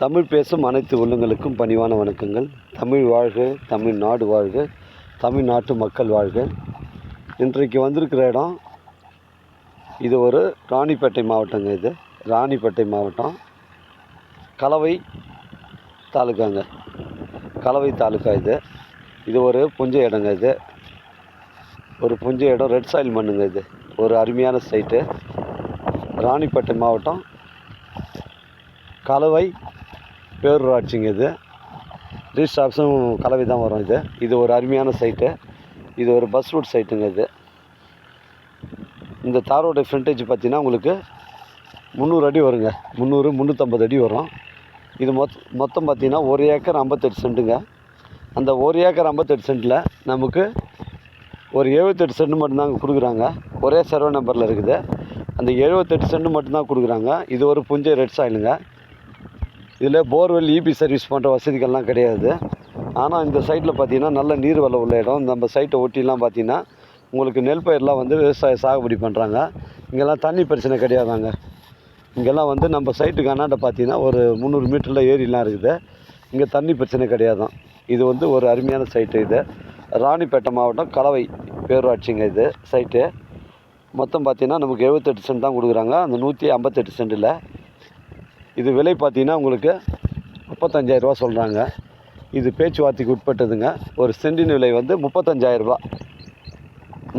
தமிழ் பேசும் அனைத்து உள்ளங்களுக்கும் பணிவான வணக்கங்கள். தமிழ் வாழ்க தமிழ் நாடு வாழ்க தமிழ்நாட்டு மக்கள் வாழ்க. இன்றைக்கு வந்திருக்கிற இடம் இது ஒரு ராணிப்பேட்டை மாவட்டங்க இது. ராணிப்பேட்டை மாவட்டம் கலவை தாலுக்காங்க. கலவை தாலுக்கா இது. இது ஒரு புஞ்ச இடங்க இது. ஒரு புஞ்ச இடம் ரெட் சாயில் மண்ணுங்க இது. ஒரு அருமையான சைட்டு ராணிப்பேட்டை மாவட்டம் கலவை பேரூராட்சிங்க இது. ரிஜிஸ்டர் ஆஃபீஸும் கலவை தான் வரும் இது. இது ஒரு அருமையான சைட்டு இது ஒரு பஸ் ரூட் சைட்டுங்க இது. இந்த தாரோட ஃப்ரண்டேஜ் பார்த்திங்கன்னா உங்களுக்கு முந்நூறு அடி வருங்க. முந்நூறு முந்நூற்றம்பது அடி வரும். இது மொத் மொத்தம் பார்த்திங்கன்னா ஒரு ஏக்கர் ஐம்பத்தெட்டு சென்ட்டுங்க. அந்த ஒரு ஏக்கர் ஐம்பத்தெட்டு சென்ட்டில் நமக்கு ஒரு எழுபத்தெட்டு சென்ட் மட்டும்தாங்க கொடுக்குறாங்க. ஒரே சர்வே நம்பரில் இருக்குது. அந்த எழுபத்தெட்டு சென்ட் மட்டும்தான் கொடுக்குறாங்க. இது ஒரு புஞ்சை ரெட் சாயிலுங்க இதில் போர்வெல் இபி சர்வீஸ் போன்ற வசதிகள்லாம் கிடையாது. ஆனால் இந்த சைட்டில் பார்த்தீங்கன்னா நல்ல நீர் வளம் உள்ள இடம். நம்ம சைட்டை ஒட்டிலாம் பார்த்தீங்கன்னா உங்களுக்கு நெல் பயிரெலாம் வந்து விவசாய சாகுபடி பண்ணுறாங்க இங்கெல்லாம் தண்ணி பிரச்சனை கிடையாதாங்க. இங்கெல்லாம் வந்து நம்ம சைட்டுக்கு அண்ணாண்ட பார்த்தீங்கன்னா ஒரு முந்நூறு மீட்டரில் ஏரிலாம் இருக்குது. இங்கே தண்ணி பிரச்சனை கிடையாதான். இது வந்து ஒரு அருமையான சைட்டு இது. ராணிப்பேட்டை மாவட்டம் கலவை பேரூராட்சிங்க இது சைட்டு மொத்தம் பார்த்தீங்கன்னா நமக்கு எழுபத்தெட்டு சென்ட் தான் கொடுக்குறாங்க. அந்த நூற்றி ஐம்பத்தெட்டு சென்ட்டில் இது விலை பார்த்தீங்கன்னா உங்களுக்கு முப்பத்தஞ்சாயிரரூபா சொல்கிறாங்க இது பேச்சுவார்த்தைக்கு உட்பட்டதுங்க. ஒரு சென்டின் விலை வந்து முப்பத்தஞ்சாயிரரூபா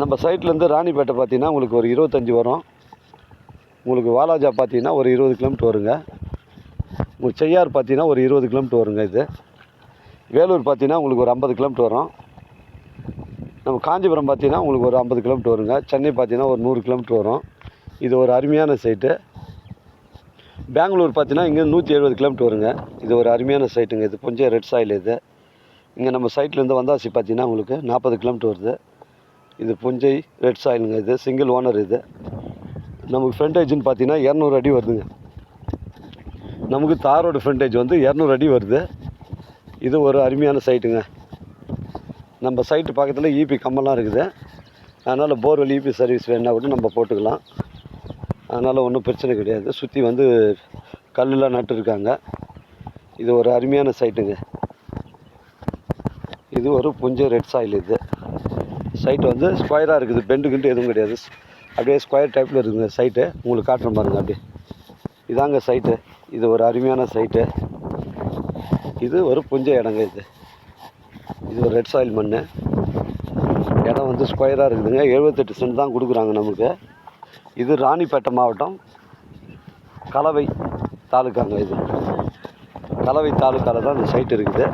நம்ம சைட்லேருந்து ராணிப்பேட்டை பார்த்தீங்கன்னா உங்களுக்கு ஒரு இருபத்தஞ்சி வரும். உங்களுக்கு வாலாஜா பார்த்தீங்கன்னா ஒரு இருபது கிலோமீட்டர் வருங்க. உங்களுக்கு செய்யார் பார்த்தீங்கன்னா ஒரு இருபது கிலோமீட்டர் வருங்க இது. வேலூர் பார்த்தீங்கன்னா உங்களுக்கு ஒரு ஐம்பது கிலோமீட்டர் வரும். நம்ம காஞ்சிபுரம் பார்த்தீங்கன்னா உங்களுக்கு ஒரு ஐம்பது கிலோமீட்டர் வருங்க. சென்னை பார்த்தீங்கன்னா ஒரு நூறு கிலோமீட்டர் வரும். இது ஒரு அருமையான சைட்டு பெங்களூர் பார்த்தீங்கன்னா இங்கே நூற்றி எழுபது கிலோமீட்டர் வருங்க. இது ஒரு அருமையான சைட்டுங்க இது கொஞ்சம் ரெட் சாயில் இது. இங்கே நம்ம சைட்லேருந்து வந்தாசி பார்த்தீங்கன்னா உங்களுக்கு நாற்பது கிலோமீட்டர் வருது. இது புஞ்சை ரெட் சாயிலுங்க இது சிங்கிள் ஓனர் இது. நமக்கு ஃப்ரண்டேஜ்னு பார்த்தீங்கன்னா இரநூறு அடி வருதுங்க. நமக்கு தாரோட ஃப்ரண்டேஜ் வந்து இரநூறு அடி வருது. இது ஒரு அருமையான சைட்டுங்க நம்ம சைட்டு பக்கத்தில் ஈபி கம்பெல்லாம் இருக்குது. அதனால் போர்வெல் ஈபி சர்வீஸ் வேணுன்னா கூட நம்ம போட்டுக்கலாம். அதனால் ஒன்றும் பிரச்சனை கிடையாது. சுற்றி வந்து கல்லெலாம் நட்டுருக்காங்க. இது ஒரு அருமையான சைட்டுங்க இது ஒரு புஞ்ச ரெட் சாயில் இது. சைட்டு வந்து ஸ்கொயராக இருக்குது. பெண்டு கிண்டு எதுவும் கிடையாது. அப்படியே ஸ்கொயர் டைப்பில் இருக்குங்க சைட்டு உங்களுக்கு காட்டுறேன் பாருங்க அப்படியே. இதாங்க சைட்டு இது ஒரு அருமையான சைட்டு இது ஒரு புஞ்ச இடங்க இது. இது ஒரு ரெட் சாயில் மண் இடம் வந்து ஸ்கொயராக இருக்குதுங்க. எழுபத்தெட்டு சென்ட் தான் கொடுக்குறாங்க நமக்கு. இது ராணிப்பேட்டை மாவட்டம் கலவை தாலுக்காங்க இது. கலவை தாலுக்காவில் தான் இந்த சைட் இருக்குது.